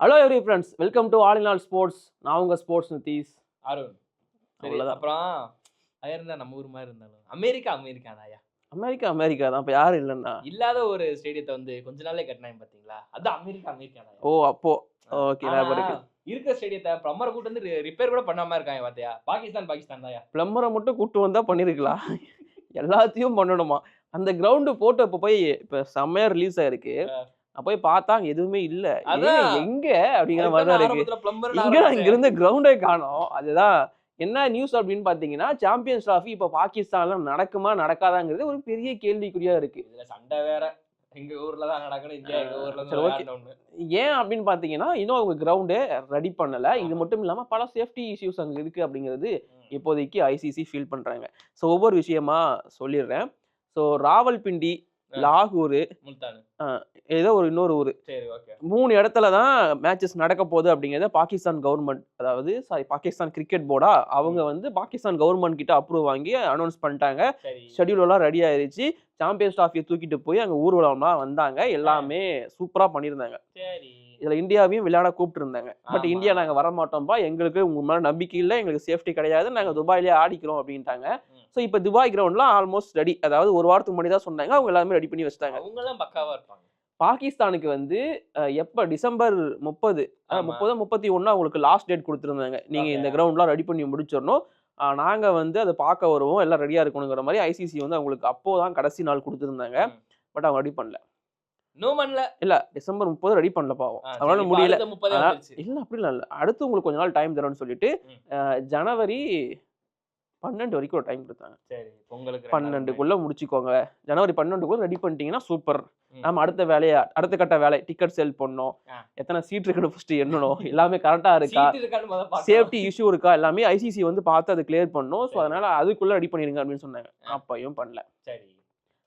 Hello every friends welcome to all in all sports நான் உங்க sports Nitish Arun. சரி. அப்புறம் அது இருந்தா நம்ம ஊர் மாதிரி இருந்தாலும். அமெரிக்கா அமெரிக்கா தாயா அமெரிக்கா அமெரிக்கா தான். இப்போ யாரும் இல்லைன்னா? இல்லாத ஒரு ஸ்டேடியத்தை வந்து கொஞ்ச நாளே கட்டினாங்க பாத்தீங்களா? அது அமெரிக்கா அமெரிக்கா தாயா ஓ அப்போ. ஓகே இருக்கு. இருக்கிற ஸ்டேடியத்தை ப்ளம்மரை கூட்டு வந்து ரிப்பேர் கூட பண்ணாம இருக்காங்க பாத்தியா? பாகிஸ்தான் பாகிஸ்தான் தாயா பிளம்பரை மட்டும் கூட்டு வந்தா பண்ணிருக்கலாம். எல்லாத்தையும் பண்ணணுமா? அந்த கிரவுண்டு போட்டோ இப்போ போய் இப்போ செம்மையா ரிலீஸ் ஆயிருக்கு. போய் பார்த்தா அங்க எதுவுமே இல்ல. எங்க? அப்படிங்கிற மாதிரி தான் இருக்கு. இங்க இங்க இருந்து கிரவுண்டே காணோம். அதுதான் என்ன நியூஸ் அப்படின்னு பாத்தீங்கன்னா சாம்பியன்ஸ் டிராஃபி இப்போ பாகிஸ்தான்ல நடக்குமா நடக்காதாங்கிறது ஒரு பெரிய கேள்விக்குறியா இருக்கு. இதுல சண்டை வேற. எங்க ஊர்ல தான் நடக்கணும் இந்தியா எங்க ஊர்ல ஏன் அப்படின்னு பார்த்தீங்கன்னா இன்னும் அவங்க கிரவுண்டே ரெடி பண்ணல. இது மட்டும் இல்லாம பல சேஃப்டி இஷ்யூஸ் அங்க இருக்கு அப்படிங்கிறது இப்போதைக்கு ஐசிசி ஃபீல் பண்றாங்க. ஸோ ஒவ்வொரு விஷயமா சொல்லிடுறேன். ஸோ ராவல்பிண்டி. லாகூர் ஏதோ ஒரு இன்னொரு ஊர். மூணு இடத்துல தான் மேட்சஸ் நடக்க போகுது அப்படிங்கிறத பாகிஸ்தான் கவர்மெண்ட் அதாவது சாரி பாகிஸ்தான் கிரிக்கெட் போர்டா அவங்க வந்து பாகிஸ்தான் கவர்மெண்ட் கிட்ட அப்ரூவ் வாங்கி அனௌன்ஸ் பண்ணிட்டாங்க. ஷெடியூல் எல்லாம் ரெடி ஆயிருச்சு. சாம்பியன்ஸ் ட்ராஃபியை தூக்கிட்டு போய் அங்க ஊர்வலம்லாம் வந்தாங்க. எல்லாமே சூப்பரா பண்ணியிருந்தாங்க. இதுல இந்தியாவையும் விளையாட கூப்பிட்டு இருந்தாங்க. பட். இந்தியா நாங்க வர மாட்டோம்பா எங்களுக்கு உங்க மேல நம்பிக்கை இல்லை. எங்களுக்கு சேஃப்டி கிடையாது. நாங்க துபாயிலே ஆடிக்கிறோம் அப்படின்ட்டாங்க. ஸோ இப்போ துபாய் கிரவுண்ட்லாம் ஆல்மோஸ்ட் ரெடி அதாவது ஒரு வாரத்துக்கு முன்னாடி தான் சொன்னாங்க. அவங்க எல்லாமே ரெடி பண்ணி வச்சிட்டாங்க. அவங்க எல்லாம் பக்காவா இருப்பாங்க. பாகிஸ்தானுக்கு வந்து எப்ப? டிசம்பர் முப்பது. முப்பது முப்பத்தி ஒண்ணு அவங்களுக்கு லாஸ்ட் டேட் கொடுத்துருந்தாங்க. நீங்க இந்த. கிரவுண்ட்லாம் ரெடி பண்ணி முடிச்சிடணும். அஹ், நாங்க வந்து அதை பார்க்க வருவோம். எல்லாம் ரெடியா இருக்கணுங்கிற மாதிரி ஐசிசி வந்து அவங்களுக்கு அப்போதான் கடைசி நாள் கொடுத்துருந்தாங்க. பட் அவங்க ரெடி பண்ணல. இன்னும் பண்ணல இல்ல டிசம்பர் முப்பது ரெடி பண்ணல பாவம். இப்ப முடியல. இல்ல அப்படிலாம் இல்ல. அடுத்து உங்களுக்கு கொஞ்ச நாள் டைம் தரோம்னு சொல்லிட்டு ஜனவரி பன்னெண்டு வரைக்கும் ஒரு டைம் கொடுத்தாங்க. சரி பொங்கலுக்கு பன்னெண்டுக்குள்ள முடிச்சுக்கோங்க. ஜனவரி பன்னெண்டுக்குள்ள ரெடி பண்ணிட்டீங்கன்னா சூப்பர். நம்ம அடுத்த வேலையை அடுத்த கட்ட வேலை டிக்கெட் சேல் பண்ணணும். ஆ. எத்தனை சீட் இருக்குன்னு ஃபர்ஸ்ட் எண்ணணும். எல்லாமே கரெக்டா இருக்கா. சேஃப்டி இஷ்யூ இருக்கா? எல்லாமே ஐசிசி வந்து பார்த்து அதை கிளியர் பண்ணும் ஸோ. அதனால அதுக்குள்ள ரெடி பண்ணிருங்க அப்படின்னு சொன்னாங்க. அப்பையும் பண்ணல. சரி.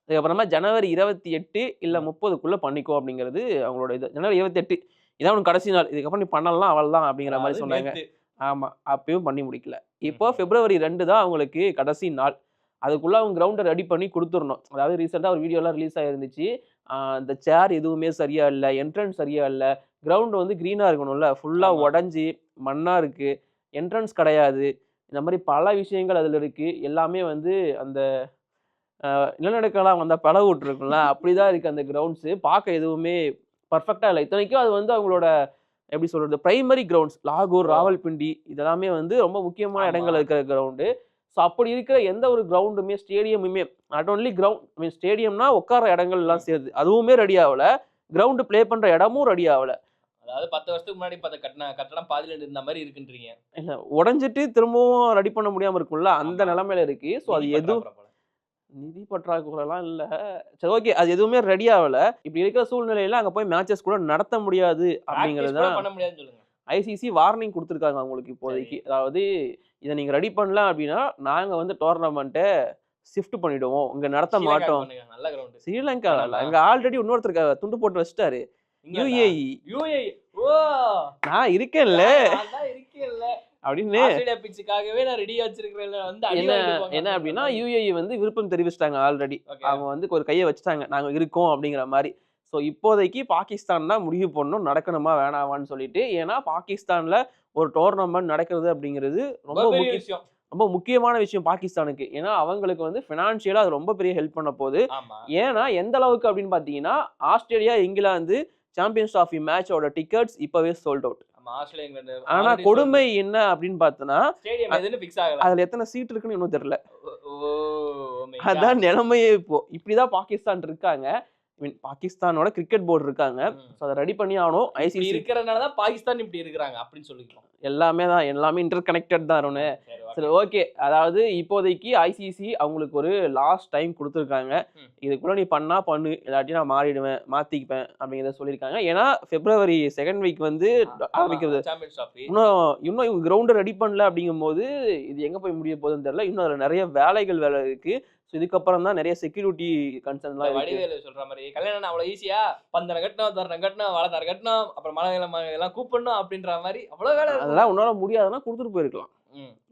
அதுக்கப்புறமா ஜனவரி இருபத்தி எட்டு இல்ல. முப்பதுக்குள்ள பண்ணிக்கோ அப்படிங்கிறது அவங்களோட இது. ஜனவரி இருபத்தி எட்டு. இதான் உனக்கு கடைசி நாள். இதுக்கப்புறம் நீ பண்ணலாம் அவள் தான் அப்படிங்கிற மாதிரி சொன்னாங்க. நேத்து. ஆமா அப்பயும் பண்ணி முடிக்கல. இப்போ. பிப்ரவரி ரெண்டு தான் அவங்களுக்கு கடைசி நாள். அதுக்குள்ள அவங்க கிரவுண்டை ரெடி பண்ணி கொடுத்துடணும் அதாவது ரீசெண்டாக ஒரு வீடியோலாம் ரிலீஸ் ஆயிருந்துச்சு. ஆஹ் இந்த சேர் எதுவுமே சரியா இல்லை என்ட்ரன்ஸ் சரியா இல்லை. கிரவுண்ட் வந்து க்ரீனாக இருக்கணும்ல. ஃபுல்லாக. உடஞ்சி மண்ணா இருக்கு. என்ட்ரன்ஸ் கிடையாது. இந்த மாதிரி பல விஷயங்கள் அதில் இருக்கு. எல்லாமே வந்து அந்த நிலநடுக்கலாம் வந்த பல விட்டுருக்குல்ல அப்படிதான் இருக்கு அந்த கிரவுண்ட்ஸு பார்க்க எதுவுமே பர்ஃபெக்டாக இல்லை. இத்தனைக்கும் அது வந்து அவங்களோட எப்படி சொல்றது பிரைமரி கிரவுண்ட்ஸ் லாகூர். ராவல்பிண்டி இதெல்லாமே வந்து ரொம்ப முக்கியமான. இடங்கள் இருக்கிற கிரவுண்டு ஸோ அப்படி இருக்கிற எந்த ஒரு கிரவுண்டுமே ஸ்டேடியமுமே நாட் ஓன்லி கிரவுண்ட் மீன் ஸ்டேடியம்னா உட்கார இடங்கள் எல்லாம் சேருது அதுவுமே ரெடி ஆகல கிரவுண்டு ப்ளே பண்ற இடமும் ரெடி ஆகல அதாவது பத்து வருஷத்துக்கு முன்னாடி பார்த்த கட்டின கட்டடம் பாதியில இருந்த மாதிரி இருக்குன்றீங்க இல்ல உடஞ்சிட்டு திரும்பவும் ரெடி பண்ண முடியாம இருக்கும்ல அந்த. நிலைமையில இருக்கு ஸோ அது எதுவும். நிதி பற்றாக்குறைலாம் இல்ல. சரி ஓகே அது எதுவுமே ரெடி ஆகல. இப்படி இருக்கிற சூழ்நிலையில அங்க போய் மேட்சஸ் கூட நடத்த முடியாது அப்படிங்கிறது பண்ண முடியாதுன்னு சொல்லுங்க. ஐசிசி வார்னிங் கொடுத்துருக்காங்க அவங்களுக்கு இப்போதைக்கு. அதாவது இதை நீங்க ரெடி பண்ணல அப்படின்னா நாங்க வந்து டோர்னமெண்ட்டை ஷிஃப்ட் பண்ணிடுவோம். இங்க நடத்த மாட்டோம். பண்ணுங்க, நல்ல கிரவுண்ட் ஸ்ரீலங்கா இல்ல. அங்க ஆல்ரெடி இன்னொருத்தர் க- துண்டு போட்டு வச்சிட்டாரு. UAE UAE oh! நான் இருக்கேன்ல. நான் இருக்கேன்ல அப்படின்னு ஆஸ்திரேலியா பிச்சுக்காகவே நான் ரெடியா வச்சிருக்கிறேன் வந்து என்ன என்ன அப்படின்னா யுஏஇ வந்து விருப்பம் தெரிவிச்சிட்டாங்க ஆல்ரெடி. அவங்க வந்து ஒரு கையை வச்சுட்டாங்க நாங்க இருக்கோம் அப்படிங்கிற மாதிரி. ஸோ இப்போதைக்கு பாகிஸ்தான் தான் முடிவு பண்ணணும் நடக்கணுமா வேணாமான்னு சொல்லிட்டு. ஏன்னா பாகிஸ்தான்ல ஒரு டோர்னமெண்ட் நடக்கிறது அப்படிங்கிறது ரொம்ப முக்கிய விஷயம். ரொம்ப முக்கியமான விஷயம் பாகிஸ்தானுக்கு. ஏன்னா அவங்களுக்கு வந்து ஃபினான்ஷியலாக அது ரொம்ப பெரிய ஹெல்ப் பண்ண போகுது. ஏன்னா எந்த அளவுக்கு அப்படின்னு பார்த்தீங்கன்னா ஆஸ்திரேலியா இங்கிலாந்து சாம்பியன்ஸ் ட்ராஃபி மேட்சோட டிக்கெட்ஸ் இப்போவே சோல்ட் அவுட் ஆனா கொடுமை என்ன அப்படின்னு பார்த்தோன்னா அதுல எத்தனை சீட் இருக்குன்னு இன்னும் தெரியல. oh. அதான் நிலைமையே இப்போ. இப்படிதான் பாகிஸ்தான் இருக்காங்க. Mean, பாகிஸ்தானோட கிரிக்கெட் போர்டு இருக்காங்க. ஸோ அதை ரெடி பண்ணி ஆகணும். ஐசிசி இருக்கிறதுனால தான் பாகிஸ்தான் இப்படி இருக்கிறாங்க அப்படின்னு சொல்லிக்கலாம். எல்லாமே தான் எல்லாமே இன்டர் கனெக்டட் தான் அருண். சரி, ஓகே அதாவது இப்போதைக்கு ஐசிசி அவங்களுக்கு ஒரு லாஸ்ட் டைம் கொடுத்துருக்காங்க. இதுக்குள்ள நீ பண்ணா பண்ணு. இல்லாட்டி நான் மாறிடுவேன் மாத்திக்குவேன் அப்படிங்கிறத சொல்லியிருக்காங்க. ஏன்னா பிப்ரவரி செகண்ட் வீக் வந்து ஆரம்பிக்கிறது. இன்னும் இன்னும் இவங்க கிரவுண்டை ரெடி பண்ணல அப்படிங்கும்போது இது எங்க போய் முடிய போகுதுன்னு தெரியல. இன்னும் அதுல நிறைய வேலைகள் வேலை இருக்கு. ஸோ இதுக்கப்புறம் தான் நிறைய செக்யூரிட்டி கன்சர்ன்லாம் வடிவேலு சொல்ற மாதிரி கல்யாணம் அவ்வளவு ஈஸியா பந்தனை கட்டணும் தோரணம் கட்டணும் வளர்த்தார கட்டணும் அப்புறம் மழை எல்லாம் கூப்பிடணும் அப்படின்ற மாதிரி அவ்வளவு வேலை. அதெல்லாம் உன்னால முடியாதுன்னா கொடுத்துட்டு போயிருக்கலாம்.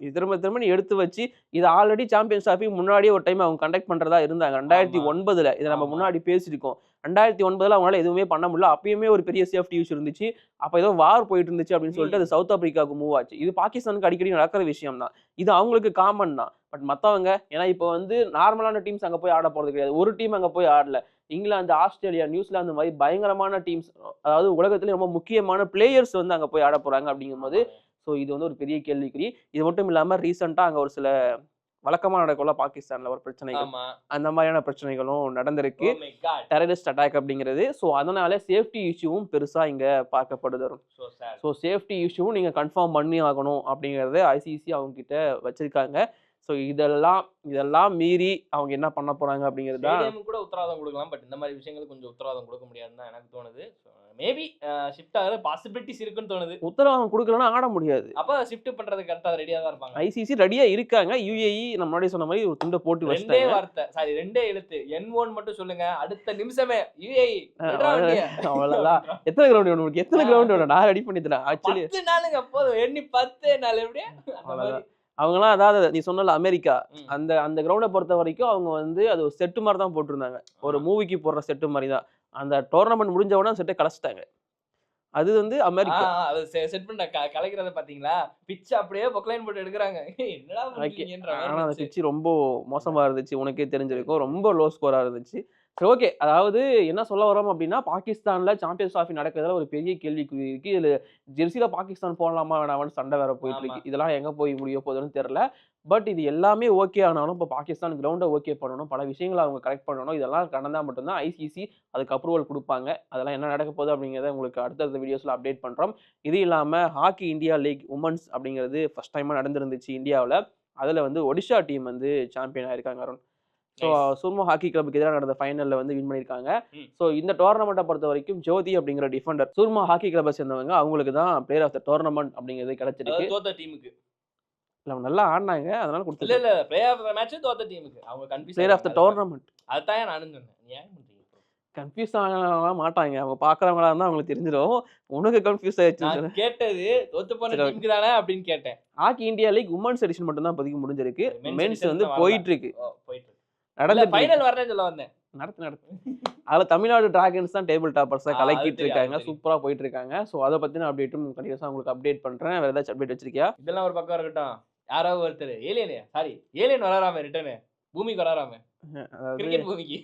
இது திரும்ப திரும்ப நீ எடுத்து வச்சு இது ஆல்ரெடி சாம்பியன்ஸ் ட்ராஃபி முன்னாடியே ஒரு டைம் அவங்க கண்டக்ட் பண்றதா இருந்தாங்க. ரெண்டாயிரத்தி. ஒன்பதுல இதை நம்ம. முன்னாடி பேசியிருக்கோம். ரெண்டாயிரத்தி ஒன்பதுல அவங்களால எதுவுமே பண்ண முடியல. அப்பயுமே ஒரு பெரிய சேஃப்டி இஷ்யூ இருந்துச்சு. அப்ப ஏதோ வார் போயிட்டு இருந்துச்சு அப்படின்னு சொல்லிட்டு அது சவுத் ஆப்பிரிக்காவுக்கு மூவ் ஆச்சு. இது பாகிஸ்தானுக்கு அடிக்கடி நடக்கிற விஷயம் தான் இது அவங்களுக்கு காமன் தான். பட் மத்தவங்க ஏன்னா இப்போ வந்து நார்மலான டீம்ஸ் அங்க போய் ஆட போறது கிடையாது. ஒரு டீம் அங்க போய் ஆடல. இங்கிலாந்து ஆஸ்திரேலியா நியூசிலாந்து மாதிரி பயங்கரமான டீம்ஸ் அதாவது உலகத்திலே ரொம்ப முக்கியமான பிளேயர்ஸ் வந்து அங்க போய் ஆட போறாங்க அப்படிங்கும்போது ஸோ இது வந்து ஒரு பெரிய கேள்விக்குறி. இது மட்டும் இல்லாம ரீசெண்டா அங்க ஒரு சில வழக்கமா நடக்கும்ல பாகிஸ்தான்ல ஒரு பிரச்சனைகள். அந்த மாதிரியான பிரச்சனைகளும் நடந்திருக்கு. Oh. டெரரிஸ்ட் அட்டாக் அப்படிங்கிறது. ஸோ அதனால சேஃப்டி இஷ்யூவும் பெருசா இங்க பார்க்கப்படுது வரும். ஸோ சேஃப்டி இஷ்யூவும் நீங்க கன்ஃபார்ம் பண்ணி ஆகணும் அப்படிங்கறத ஐசிசி அவங்க கிட்ட வச்சிருக்காங்க. ஸோ இதெல்லாம் இதெல்லாம் மீறி அவங்க என்ன பண்ண போறாங்க அப்படிங்கிறது தான் கூட உத்தரவாதம் கொடுக்கலாம் பட் இந்த மாதிரி விஷயங்களுக்கு கொஞ்சம் உத்தரவாதம் கொடுக்க முடியாதுன்னு தான் எனக்கு தோணுது. மேபி ஷிஃப்ட் ஆகிற பாசிபிலிட்டிஸ் இருக்குன்னு தோணுது. உத்தரவாதம் கொடுக்கலன்னா ஆட முடியாது. அப்ப ஷிஃப்ட் பண்றது கரெக்டா ரெடியா தான் இருப்பாங்க. ஐசிசி ரெடியா இருக்காங்க. யுஏஇ நம்ம முன்னாடி சொன்ன மாதிரி ஒரு துண்டை போட்டு ரெண்டே வார்த்தை சாரி ரெண்டே எழுத்து. என் ஒன் மட்டும் சொல்லுங்க அடுத்த நிமிஷமே யுஏஇ அவ்வளவுதான். எத்தனை கிரவுண்ட் வேணும் உனக்கு? எத்தனை கிரவுண்ட் வேணும்? நான் ரெடி பண்ணி தரேன். ஆக்சுவலி நாளுங்க போதும். எண்ணி பத்து நாள் எப்படி? அவங்கலாம் அதாவது நீ சொன்னல அமெரிக்கா. அந்த அந்த கிரவுண்டை பொறுத்த வரைக்கும் அவங்க வந்து அது ஒரு செட்டு மாதிரி தான் போட்டிருந்தாங்க. ஒரு மூவிக்கு போடுற செட்டு மாதிரி தான். அந்த டோர்னமெண்ட் முடிஞ்ச உடனே செட்டை கலைச்சிட்டாங்க. அது வந்து அமெரிக்கா. அது செட் பண்ண கலைக்கிறத பாத்தீங்களா? பிச் அப்படியே பொக்லைன் போட்டு எடுக்கிறாங்க. என்னடா ஆனா அந்த. பிச்சு ரொம்ப மோசமா இருந்துச்சு. உனக்கே தெரிஞ்சிருக்கும். ரொம்ப லோ ஸ்கோரா இருந்துச்சு. சரி ஓகே அதாவது என்ன சொல்ல வரோம் அப்படின்னா பாகிஸ்தான்ல சாம்பியன்ஸ் ட்ராஃபி நடக்கிறதுல ஒரு பெரிய கேள்விக்குறி இருக்கு. இதுல ஜெர்சில பாகிஸ்தான் போடலாமா வேணாமான்னு சண்டை வேற போயிட்டு இருக்கு. இதெல்லாம் எங்க போய் முடிய போகுதுன்னு தெரியல. பட் இது எல்லாமே ஓகே ஆனாலும் இப்போ பாகிஸ்தான் கிரவுண்டை ஓகே பண்ணணும். பல விஷயங்களை அவங்க கரெக்ட் பண்ணணும். இதெல்லாம் கடந்தா மட்டும்தான் ஐசிசி அதுக்கு அப்ரூவல் கொடுப்பாங்க. அதெல்லாம் என்ன நடக்க போகுது அப்படிங்கிறத உங்களுக்கு அடுத்தடுத்த வீடியோஸ்ல அப்டேட் பண்றோம். இது இல்லாம ஹாக்கி இந்தியா லீக் உமன்ஸ் அப்படிங்கிறது ஃபர்ஸ்ட் டைமா நடந்திருந்துச்சு இந்தியாவில். அதுல வந்து ஒடிஷா டீம் வந்து சாம்பியன் ஆயிருக்காங்க அருண். ஸோ. சுர்மோ ஹாக்கி கிளப்புக்கு எதிராக நடந்த ஃபைனல்ல வந்து வின் பண்ணியிருக்காங்க. ஸோ இந்த டோர்னமெண்ட்டை பொறுத்த வரைக்கும் ஜோதி அப்படிங்கிற டிஃபெண்டர் சுர்மா ஹாக்கி கிளப்பை சேர்ந்தவங்க அவங்களுக்கு தான் பிளேயர் ஆஃப் த டோர்னமெண்ட் அப்படிங்கிறது கிடைச்சிருக்கு. தோத்த டீமுக்கு இல்ல, நல்லா ஆடினாங்க அதனால கொடுத்து இல்ல பிளேயர் ஆஃப் த மேட்ச் தோத்த டீமுக்கு அவங்க confuse player of the tournament அதான் நானும் சொன்னேன். ஏன் கன்ஃபியூஸ் ஆக மாட்டாங்க. அவங்க பாக்குறவங்களா இருந்தா அவங்களுக்கு தெரிஞ்சிடும் உனக்கு கன்ஃபியூஸ் சொல்லு. கேட்டது தோத்து போன. டீமுக்கு தானே அப்படின்னு கேட்டேன். Hockey India league women's edition மட்டும் தான் இப்போதைக்கு முடிஞ்சிருக்கு. மென்ஸ் வந்து. போயிட்டு இருக்கு போயிட்டு இருக்கு. ஃபைனல் வரலன்னு சொல்ல வந்தேன். நடத்து நடத்து. அதுல தமிழ்நாடு டிராகன்ஸ் தான் டேபிள் டாப்பர்ஸா ஆ, அது கலக்கிட்டு இருக்காங்க. அது தெரியும். சூப்பரா போயிட்டு இருக்காங்க. ஸோ அதை பத்தின அப்டேட்டும் கண்டிப்பா உங்களுக்கு அப்டேட் பண்றேன். வேற ஏதாச்சும் அப்டேட் வச்சிருக்கியா? இதெல்லாம் ஒரு பக்கம் இருக்கட்டும். யாரோ ஒருத்தர் ஏலியனே சாரி ஏலியன் வராராம ரிட்டர்னு பூமிக்கு வராராம. கிரிக்கெட் பூமிக்கு.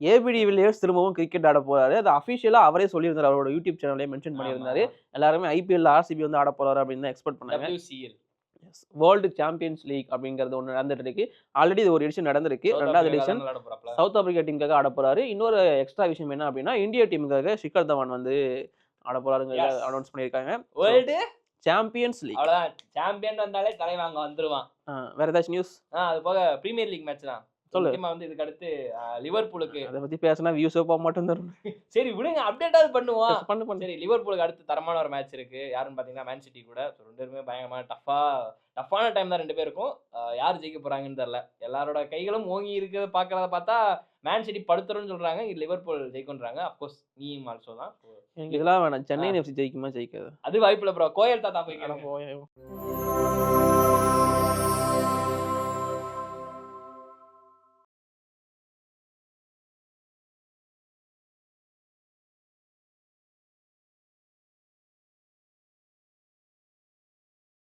ஏபிடி வில்லியர்ஸ் திரும்பவும் கிரிக்கெட் ஆட போறாரு. அது அஃபிஷியலா அவரே சொல்லியிருந்தாரு. அவரோட யூடியூப் சேனல்லே மென்ஷன் பண்ணியிருந்தாரு. எல்லாருமே ஐபிஎல் ஆர்சிபி வந்து ஆட போறாரு அப்படின்னு எக்ஸ்பெக்ட் பண்ணாங்க. WCL வேர்ல்டு சாம்பியன்ஸ் லீக் அப்படிங்கிறது ஒன்று நடந்துட்டு இருக்கு ஆல்ரெடி இது ஒரு எடிஷன் நடந்திருக்கு. ரெண்டாவது எடிஷன். சவுத் ஆப்பிரிக்கா டீமுக்காக ஆட போறாரு. இன்னொரு எக்ஸ்ட்ரா விஷயம் என்ன அப்படின்னா இந்தியா டீமுக்காக ஷிகர் தவான் வந்து ஆட போறாருங்க. அனௌன்ஸ் பண்ணியிருக்காங்க. World சாம்பியன்ஸ் லீக் சாம்பியன் வந்தாலே தலைவாங்க வந்துருவான். வேற ஏதாச்சும் நியூஸ் அது போக பிரீமியர் லீக் மேட்ச் தான். சொல்லு. வந்து இதுக்கு அடுத்து லிவர்பூலுக்கு. அதை பத்தி பேசினா வியூஸே போக மாட்டேன் தரும் சரி விடுங்க அப்டேட்டாவது பண்ணுவோம். பண்ணு பண்ணு. சரி லிவர்பூலுக்கு அடுத்து தரமான ஒரு மேட்ச் இருக்கு. யாருன்னு பாத்தீங்கன்னா மேன் சிட்டி கூட. ரெண்டு பேருமே பயங்கரமான டஃபா டஃப்பான டைம் தான் ரெண்டு பேருக்கும். யார் ஜெயிக்க போறாங்கன்னு தெரியல. எல்லாரோட கைகளும் ஓங்கி இருக்கிறத பாக்குறத பார்த்தா மேன் சிட்டி படுத்துறோம்னு சொல்றாங்க. லிவர்பூல் ஜெயிக்கும்ன்றாங்க. அப்கோர்ஸ் நீயும் ஆல்சோ தான். இதெல்லாம் வேணாம். சென்னை எஃப்சி ஜெயிக்குமா? ஜெயிக்காது? அது வாய்ப்புல ப்ரோ கோயல் தாத்தா. போய்.